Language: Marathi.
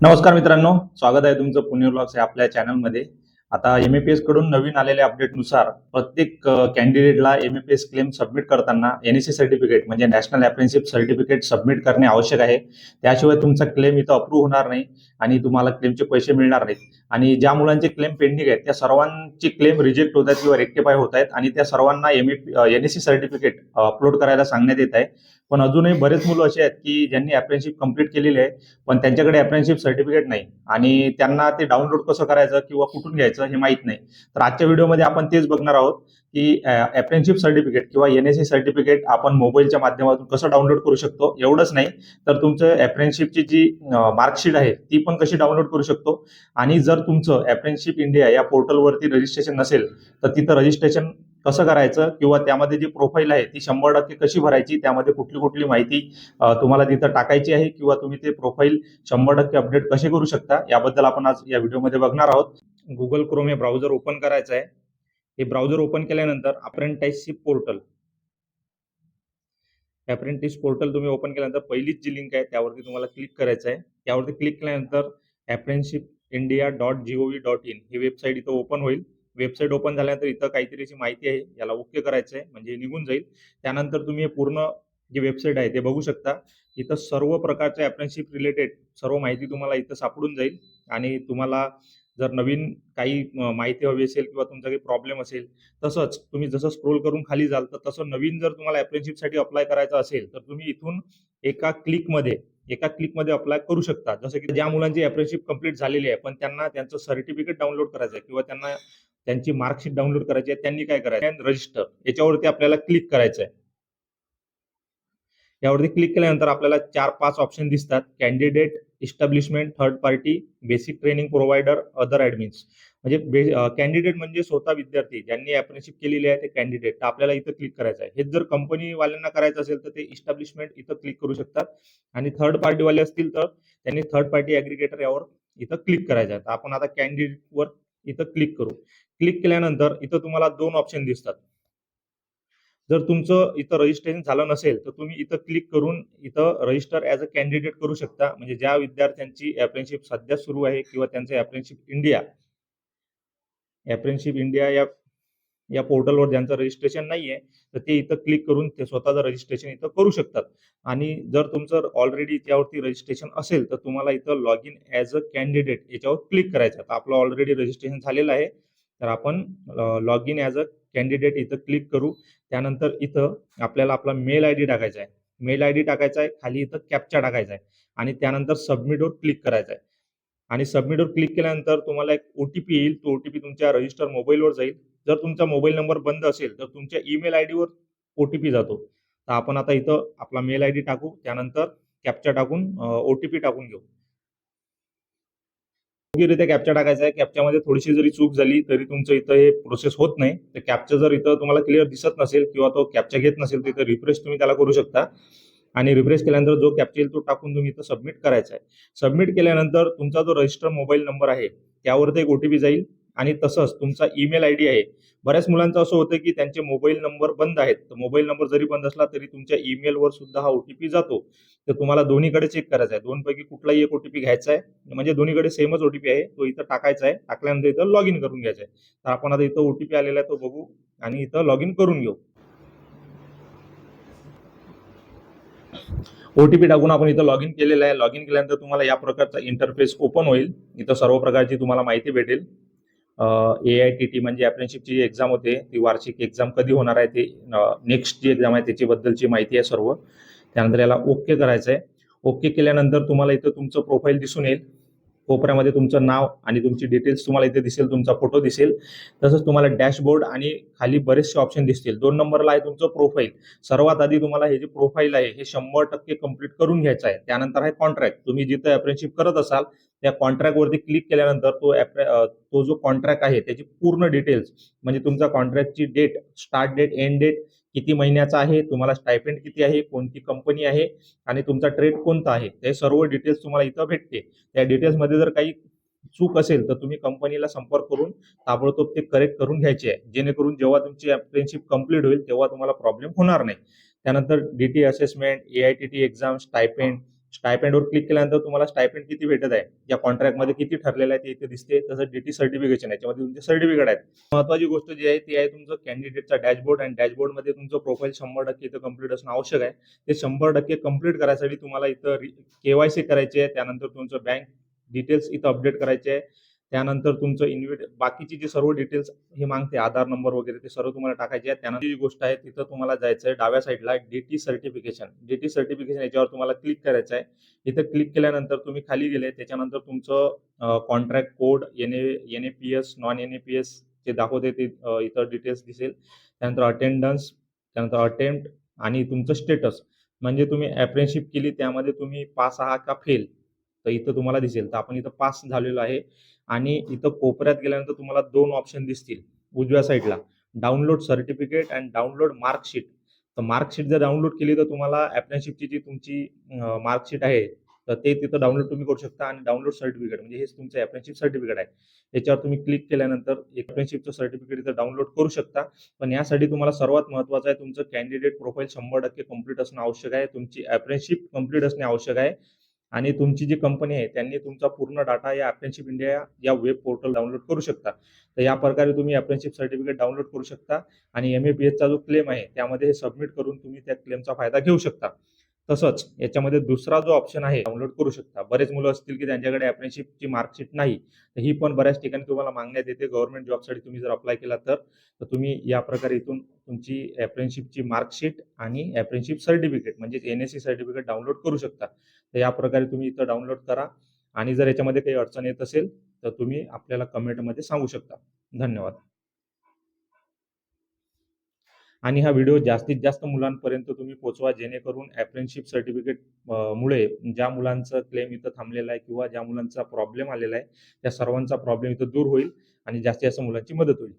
नमस्कार मित्रांनो स्वागत आहे तुमचं पुणे ब्लॉग्स या आपल्या चॅनलमध्ये आता एम ए पी एसकडून नवीन आलेल्या अपडेटनुसार प्रत्येक कॅन्डिडेटला M A P S claim submit करताना एन एस सी सर्टिफिकेट म्हणजे नॅशनल अप्रेंटिसशिप सर्टिफिकेट सबमिट करणे आवश्यक आहे. त्याशिवाय तुमचा क्लेम इथं अप्रूव्ह होणार नाही आणि तुम्हाला क्लेमचे पैसे मिळणार नाहीत. आणि ज्या मुलांचे क्लेम पेंडिंग आहेत त्या सर्वांची क्लेम रिजेक्ट होत आहेत किंवा रेक्टिफाय होत आहेत आणि त्या सर्वांना M N S C certificate upload करायला सांगण्यात येत आहे. पण अजूनही बरेच मुलं असे आहेत की ज्यांनी अप्रेनशिप कंप्लीट केलेली आहे पण त्यांच्याकडे अप्रेनशिप सर्टिफिकेट नाही. आणि त्यांना ते डाउनलोड कसं करायचं किंवा कुठून घ्यायचं हे माहीत नाही. तर आजच्या व्हिडिओमध्ये आपण तेच बघणार आहोत. की ॲप्रेनशिप सर्टिफिकेट किंवा एन एस सी सर्टिफिकेट आपण मोबाईलच्या माध्यमातून कसं डाउनलोड करू शकतो एवढंच नाही. तर तुमचं अप्रेंटिसशिपची जी मार्कशीट आहे ती पण कशी डाउनलोड करू शकतो? आणि जर तुमचं अप्रेंटिसशिप इंडिया या पोर्टलवरती रजिस्ट्रेशन नसेल तर तिथं रजिस्ट्रेशन कसं करायचं? किंवा त्यामध्ये जी प्रोफाईल आहे ती शंभर टक्के कशी भरायची? त्यामध्ये कुठली कुठली माहिती तुम्हाला तिथं टाकायची आहे? किंवा तुम्ही ते प्रोफाईल शंभर टक्के अपडेट कसे करू शकता? याबद्दल आपण आज या व्हिडिओमध्ये बघणार आहोत. गुगल क्रोम हे ब्राउझर ओपन करायचं आहे. हे ब्राउझर ओपन केल्यानंतर अप्रेंटाईसशिप पोर्टल अप्रेंटिस पोर्टल तुम्ही ओपन केल्यानंतर पहिलीच जी लिंक आहे त्यावरती तुम्हाला क्लिक करायचं आहे त्यावरती क्लिक केल्यानंतर apprenticeship India dot G O V dot in he website इथं ओपन होईल. वेबसाईट ओपन झाल्यानंतर इथं काहीतरी अशी माहिती आहे याला ओके करायचं आहे म्हणजे निघून जाईल. त्यानंतर तुम्ही हे पूर्ण जी वेबसाईट आहे ते बघू शकता. इथं सर्व प्रकारच्या अप्रेंटशिप रिलेटेड सर्व माहिती तुम्हाला इथं सापडून जाईल. आणि तुम्हाला जर नवीन काही माहिती हवी असेल किंवा तुमचा काही प्रॉब्लेम असेल तसंच तुम्ही जसं स्क्रोल करून खाली जाल तर तसं नवीन जर तुम्हाला अप्रेंटिसशिपसाठी अप्लाय करायचं असेल तर तुम्ही इथून एका क्लिकमध्ये एका क्लिकमध्ये अप्लाय करू शकता. जसं की ज्या मुलांची अप्रेंटिसशिप कंप्लीट झालेली आहे पण त्यांना त्यांचं सर्टिफिकेट डाउनलोड करायचं आहे किंवा त्यांना त्यांची मार्कशीट डाउनलोड करायची आहे त्यांनी काय करायचं रजिस्टर याच्यावरती आपल्याला क्लिक करायचं आहे. यावरती क्लिक केल्यानंतर आपल्याला चार पाच ऑप्शन दिसतात. Candidate establishment third party basic training provider other admins म्हणजे कॅन्डिडेट म्हणजे स्वतः विद्यार्थी ज्यांनी अप्रेनशिप केलेली आहे ते कॅन्डिडेट तर आपल्याला इथं क्लिक करायचं आहे. हेच जर कंपनीवाल्यांना करायचं असेल तर ते इस्टॅब्लिशमेंट इथं क्लिक करू शकतात. आणि थर्ड पार्टीवाले असतील तर त्यांनी थर्ड पार्टी ॲग्रिगेटर यावर इथं क्लिक करायचं आहे. तर आपण आता कॅन्डिडेटवर इथं क्लिक करू. क्लिक केल्यानंतर इथं तुम्हाला दोन ऑप्शन दिसतात. जर तुमचं इथं रजिस्ट्रेशन झालं नसेल तर तुम्ही इथं क्लिक करून इथं रजिस्टर ॲज अ कॅन्डिडेट करू शकता. म्हणजे ज्या विद्यार्थ्यांची ॲप्रेनशिप सध्या सुरू आहे किंवा त्यांचं ॲप्रेनशिप इंडिया ॲप्रेनशिप इंडिया या या पोर्टलवर ज्यांचं रजिस्ट्रेशन नाही आहे तर ते इथं क्लिक करून ते स्वतःचं रजिस्ट्रेशन इथं करू शकतात. आणि जर तुमचं ऑलरेडी त्यावरती रजिस्ट्रेशन असेल तर तुम्हाला इथं log in as a candidate याच्यावर क्लिक करायचं तर आपलं ऑलरेडी रजिस्ट्रेशन झालेलं आहे. तर आपण log in as a candidate इथं क्लिक करू. त्यानंतर इथं आपल्याला आपला मेल आय डी टाकायचा आहे. मेल आय डी टाकायचा आहे. खाली इथं कॅप्चा टाकायचा आहे. आणि त्यानंतर सबमिटवर क्लिक करायचं आहे. आणि सबमिटवर क्लिक केल्यानंतर तुम्हाला एक ओ टी पी येईल. तो ओ टी पी तुमच्या रजिस्टर मोबाईलवर जाईल. जर तुमचा मोबाईल नंबर बंद असेल तर तुमच्या ईमेल आय डीवर ओ टी पी जातो. तर आपण आता इथं आपला मेल आय डी टाकू. त्यानंतर कॅप्चा टाकून ओ टी पी टाकून घेऊ. योग्यरित्या कॅप्चा टाकायचा आहे. कॅप्च्यामध्ये थोडीशी जरी चूक झाली तरी तुमचं इथं हे प्रोसेस होत नाही. तर कॅप्चा जर इथं तुम्हाला क्लिअर दिसत नसेल किंवा तो कॅप्चा घेत नसेल तर इथं रिफ्रेश तुम्ही त्याला करू शकता. आणि रिफ्रेश केल्यानंतर जो कॅप्चा येईल तो टाकून तुम्ही इथं सबमिट करायचा आहे. सबमिट केल्यानंतर तुमचा जो रजिस्टर मोबाईल नंबर आहे त्यावरती एक ओटीपी जाईल. आणि तसंच तुमचा ईमेल आय डी आहे. बऱ्याच मुलांचं असं होतं की त्यांचे मोबाईल नंबर बंद आहेत. तर मोबाईल नंबर जरी बंद असला तरी तुमच्या ईमेलवर सुद्धा हा ओटीपी जातो. तर तुम्हाला दोन्हीकडे चेक करायचा आहे. दोनपैकी कुठलाही एक ओटीपी घ्यायचा आहे. म्हणजे दोन्हीकडे सेमच ओटीपी आहे. तो इथं टाकायचा आहे. टाकल्यानंतर इथं लॉग इन करून घ्यायचा आहे. तर आपण आता इथं ओटीपी आलेला आहे तो बघू आणि इथं लॉग इन करून घेऊ. ओटीपी टाकून आपण इथं लॉग इन केलेलं आहे. लॉग इन केल्यानंतर तुम्हाला या प्रकारचा इंटरफेस ओपन होईल. इथं सर्व प्रकारची तुम्हाला माहिती भेटेल. ए आय टी टी म्हणजे अप्रेंटिसशिपची जी एक्झाम होते ती वार्षिक एक्झाम कधी होणार आहे ते नेक्स्ट जी एक्झाम आहे त्याच्याबद्दलची माहिती आहे सर्व. त्यानंतर याला ओके करायचं आहे ओके केल्यानंतर तुम्हाला इथं तुमचं प्रोफाईल दिसून येईल. कोपऱ्यामध्ये तुमचं नाव आणि तुमची डिटेल्स तुम्हाला इथे दिसेल तुमचा फोटो दिसेल. तसंच तुम्हाला डॅशबोर्ड आणि खाली बरेचसे ऑप्शन दिसतील. दोन नंबरला आहे तुमचं प्रोफाईल सर्वात आधी तुम्हाला हे जे प्रोफाईल आहे हे शंभर टक्के कंप्लीट करून घ्यायचं आहे. त्यानंतर आहे कॉन्ट्रॅक्ट तुम्ही जिथं अप्रेनशिप करत असाल त्या कॉन्ट्रॅक्टवरती क्लिक केल्यानंतर तो तो जो कॉन्ट्रॅक्ट आहे त्याची पूर्ण डिटेल्स म्हणजे तुमचा कॉन्ट्रॅक्टची date start date end date किती महिन्याचा आहे तुम्हाला स्टायपेंड किती आहे कोणती कंपनी आहे आणि तुमचा ट्रेड कोणता आहे ते सर्व डिटेल्स तुम्हाला इथं भेटते. त्या डिटेल्समध्ये जर काही चूक असेल तर तुम्ही कंपनीला संपर्क करून ताबडतोब ते करेक्ट करून घ्यायचे आहे. जेणेकरून जेव्हा तुमची अप्रेनशिप कंप्लीट होईल तेव्हा तुम्हाला प्रॉब्लेम होणार नाही. त्यानंतर D T assessment A I T T exam stipend स्टायपेंडवर click केल्यानंतर तुम्हाला स्टायपेंड किती भेटत आहे? या कॉन्ट्रॅक्टमध्ये किती ठरलेलं आहे ते इथे दिसते. तसं डीटी सर्टिफिकेशन याच्यामध्ये तुमचे सर्टिफिकेट आहेत. महत्वाची गोष्ट जी आहे ती आहे तुमचं कॅन्डिडेटचा डॅशबोर्ड आणि डॅशबोर्डमध्ये तुमचं प्रोफाईल शंभर टक्के इथं कंप्लीट असणं आवश्यक आहे. ते शंभर टक्के कंप्लीट करायसाठी तुम्हाला इथं केवायसी करायची आहे. त्यानंतर तुमचं बँक डिटेल्स इथं अपडेट करायचे आहे. त्यानंतर तुमचं इन्व्हिट बाकीची जी सर्व डिटेल्स हे मागते आधार नंबर वगैरे ते सर्व तुम्हाला टाकायचे आहे त्यानंतर जी गोष्ट आहे तिथं तुम्हाला जायचं आहे डाव्या साईडला डीटी सर्टिफिकेशन डीटी सर्टिफिकेशन याच्यावर तुम्हाला क्लिक करायचं आहे. इथं क्लिक केल्यानंतर तुम्ही खाली गेले त्याच्यानंतर तुमचं contract code N N A P S non N A P S जे दाखवते ते इतर इथं डिटेल्स दिसेल. त्यानंतर अटेंडन्स त्यानंतर अटेम्प्ट आणि तुमचं स्टेटस म्हणजे तुम्ही अप्रेनशिप केली त्यामध्ये तुम्ही पास आहात का फेल तर इथं तुम्हाला दिसेल. तर आपण इथं पास झालेलो आहे. आणि इथं कोपऱ्यात गेल्यानंतर तुम्हाला दोन ऑप्शन दिसतील. उजव्या साईडला download certificate and download marksheet तर मार्कशीट जर डाउनलोड केली तर तुम्हाला ॲप्रेनशिपची जी तुमची मार्कशीट आहे तर ते तिथं डाउनलोड तुम्ही करू शकता आणि डाउनलोड सर्टिफिकेट म्हणजे हेच तुमचं अप्रेंशिप सर्टिफिकेट आहे. याच्यावर तुम्ही क्लिक केल्यानंतर अप्रेंशिपचं सर्टिफिकेट इथं डाउनलोड करू शकता. पण यासाठी तुम्हाला सर्वात महत्त्वाचं आहे तुमचं कॅन्डिडेट प्रोफाईल शंभर टक्के कंप्लीट असणं आवश्यक आहे. तुमची अप्रेंशिप कंप्लीट असणे आवश्यक आहे. आणि तुमची जी कंपनी आहे त्यांनी तुमचा पूर्ण डाटा या अप्रेनशिप इंडिया या वेब पोर्टल डाउनलोड करू शकता. तर या प्रकारे तुम्ही अप्रेनशिप सर्टिफिकेट डाउनलोड करू शकता आणि एम ए पी एसचा जो क्लेम आहे त्यामध्ये सबमिट करून तुम्ही त्या क्लेमचा फायदा घेऊ शकता. तसंच याच्यामध्ये दुसरा जो ऑप्शन आहे डाउनलोड करू शकता. बरेच मुलं असतील की त्यांच्याकडे अप्रेंशिपची मार्कशीट नाही तर ही पण बऱ्याच ठिकाणी तुम्हाला मागण्यात येते गव्हर्नमेंट जॉबसाठी तुम्ही जर अप्लाय केला तर तर तुम्ही या प्रकारे इथून तुमची अप्रेंशिपची मार्कशीट आणि अप्रेंशिप सर्टिफिकेट म्हणजे N S C certificate download करू शकता. तर या प्रकारे तुम्ही इथं डाउनलोड करा आणि जर याच्यामध्ये काही अडचण येत असेल तर तुम्ही आपल्याला कमेंटमध्ये सांगू शकता. धन्यवाद. आणि हा व्हिडिओ जास्तीत जास्त मुलांपर्यंत तुम्ही पोचवा जेणेकरून ॲप्रेनशिप सर्टिफिकेट मुळे ज्या मुलांचं क्लेम इथं थांबलेला आहे किंवा ज्या मुलांचा प्रॉब्लेम आलेला आहे त्या सर्वांचा प्रॉब्लेम इथं दूर होईल आणि जास्तीत जास्त मुलांची मदत होईल.